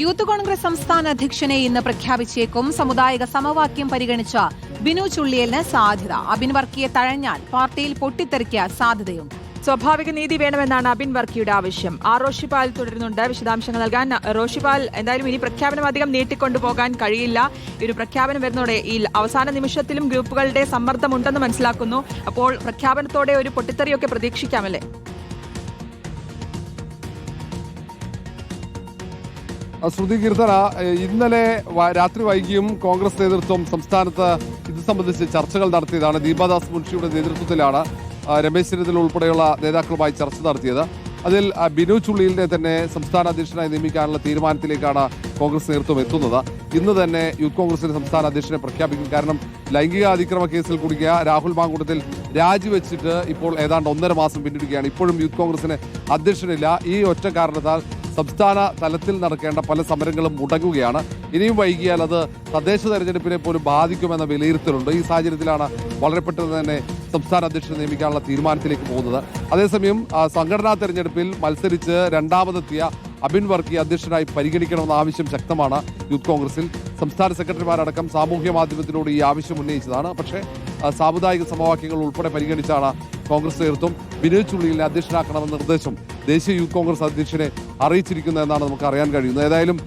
Youth Congress സംസ്ഥാന അധ്യക്ഷനെ ഇന്ന് പ്രഖ്യാപിച്ചേക്കും. സമുദായിക സമവാക്യം പരിഗണിച്ച ബിനു ചുള്ളിയലിന് സാധ്യത. അബിൻ വർക്കിയെ തഴഞ്ഞാൽ പാർട്ടിയിൽ പൊട്ടിത്തെറിക്കാൻ സാധ്യതയുണ്ട്. സ്വാഭാവിക നീതി വേണമെന്നാണ് അബിൻ വർക്കിയുടെ ആവശ്യം. ആർ റോഷിപാൽ തുടരുന്നുണ്ട്. വിശദാംശങ്ങൾ നൽകാൻ റോഷിപാൽ എന്തായാലും ഇനി പ്രഖ്യാപനം അധികം നീട്ടിക്കൊണ്ടുപോകാൻ കഴിയില്ല. ഈ ഒരു പ്രഖ്യാപനം വരുന്നതോടെ ഈ അവസാന നിമിഷത്തിലും ഗ്രൂപ്പുകളുടെ സമ്മർദ്ദമുണ്ടെന്ന് മനസ്സിലാക്കുന്നു. അപ്പോൾ പ്രഖ്യാപനത്തോടെ ഒരു പൊട്ടിത്തെറിയൊക്കെ പ്രതീക്ഷിക്കാമല്ലേ? ശ്രുതി കീർത്തന ഇന്നലെ രാത്രി വൈകിയും കോൺഗ്രസ് നേതൃത്വം സംസ്ഥാനത്ത് ഇത് സംബന്ധിച്ച് ചർച്ചകൾ നടത്തിയതാണ്. ദീപാദാസ് മുൻഷിയുടെ നേതൃത്വത്തിലാണ് രമേശ് ചെന്നിത്തല ഉൾപ്പെടെയുള്ള നേതാക്കളുമായി ചർച്ച നടത്തിയത്. അതിൽ ബിനു ചുള്ളിലിനെ തന്നെ സംസ്ഥാന അധ്യക്ഷനായി നിയമിക്കാനുള്ള തീരുമാനത്തിലേക്കാണ് കോൺഗ്രസ് നേതൃത്വം എത്തുന്നത്. ഇന്ന് തന്നെ യൂത്ത് കോൺഗ്രസിന്റെ സംസ്ഥാന അധ്യക്ഷനെ പ്രഖ്യാപിക്കും. കാരണം ലൈംഗിക അതിക്രമ കേസിൽ കുടുങ്ങിയ രാഹുൽ മാങ്കൂട്ടത്തിൽ രാജിവെച്ചിട്ട് ഇപ്പോൾ ഏതാണ്ട് ഒന്നര മാസം പിന്നിടുകയാണ്. ഇപ്പോഴും യൂത്ത് കോൺഗ്രസിന് അധ്യക്ഷനില്ല. ഈ ഒറ്റ കാരണത്താൽ സംസ്ഥാന തലത്തിൽ നടക്കേണ്ട പല സമരങ്ങളും മുടങ്ങുകയാണ്. ഇനിയും വൈകിയാൽ അത് തദ്ദേശ തെരഞ്ഞെടുപ്പിനെ പോലും ബാധിക്കുമെന്ന വിലയിരുത്തലുണ്ട്. ഈ സാഹചര്യത്തിലാണ് വളരെ പെട്ടെന്ന് തന്നെ സംസ്ഥാന അധ്യക്ഷനെ നിയമിക്കാനുള്ള തീരുമാനത്തിലേക്ക് പോകുന്നത്. അതേസമയം സംഘടനാ തെരഞ്ഞെടുപ്പിൽ മത്സരിച്ച് രണ്ടാമതെത്തിയ അബിൻ വർക്കി അധ്യക്ഷനായി പരിഗണിക്കണമെന്ന ആവശ്യം ശക്തമാണ് യൂത്ത് കോൺഗ്രസിൽ. സംസ്ഥാന സെക്രട്ടറിമാരടക്കം സാമൂഹ്യ മാധ്യമത്തിലൂടെ ഈ ആവശ്യം ഉന്നയിച്ചതാണ്. പക്ഷേ സാമുദായിക സമവാക്യങ്ങൾ ഉൾപ്പെടെ പരിഗണിച്ചാണ് കോൺഗ്രസ് നേതൃത്വം വിനോദ് ചുള്ളിയിലെ അധ്യക്ഷനാക്കണമെന്ന നിർദ്ദേശം ദേശീയ യൂത്ത് കോൺഗ്രസ് അധ്യക്ഷനെ അറിയിച്ചിരിക്കുന്നത് എന്നാണ് നമുക്ക് അറിയാൻ കഴിയുന്നത്. ഏതായാലും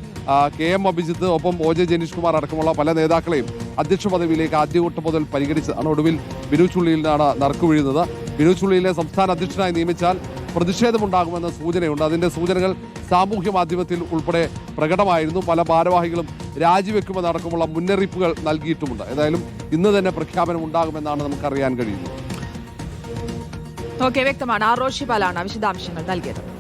കെ എം അഭിജിത്ത് ഒപ്പം ഒ ജെ ജനീഷ് കുമാർ അടക്കമുള്ള പല നേതാക്കളെയും അധ്യക്ഷ പദവിയിലേക്ക് ആദ്യവട്ടം മുതൽ പരിഗണിച്ചതാണ്. ഒടുവിൽ ബിനു ചുള്ളിയിലാണ് നറുക്കു വീഴുന്നത്. ബിനു ചുള്ളിയിലെ സംസ്ഥാന അധ്യക്ഷനായി നിയമിച്ചാൽ പ്രതിഷേധമുണ്ടാകുമെന്ന സൂചനയുണ്ട്. അതിന്റെ സൂചനകൾ സാമൂഹ്യ മാധ്യമത്തിൽ ഉൾപ്പെടെ പ്രകടമായിരുന്നു. പല ഭാരവാഹികളും രാജിവെക്കുമെന്നടക്കമുള്ള മുന്നറിയിപ്പുകൾ നൽകിയിട്ടുമുണ്ട്. ഏതായാലും ഇന്ന് തന്നെ പ്രഖ്യാപനം ഉണ്ടാകുമെന്നാണ് നമുക്കറിയാൻ കഴിയുന്നത്. ഓക്കെ വ്യക്തമാണ്. ആർ റോഷിപാലാണ് വിശദാംശങ്ങൾ നൽകിയത്.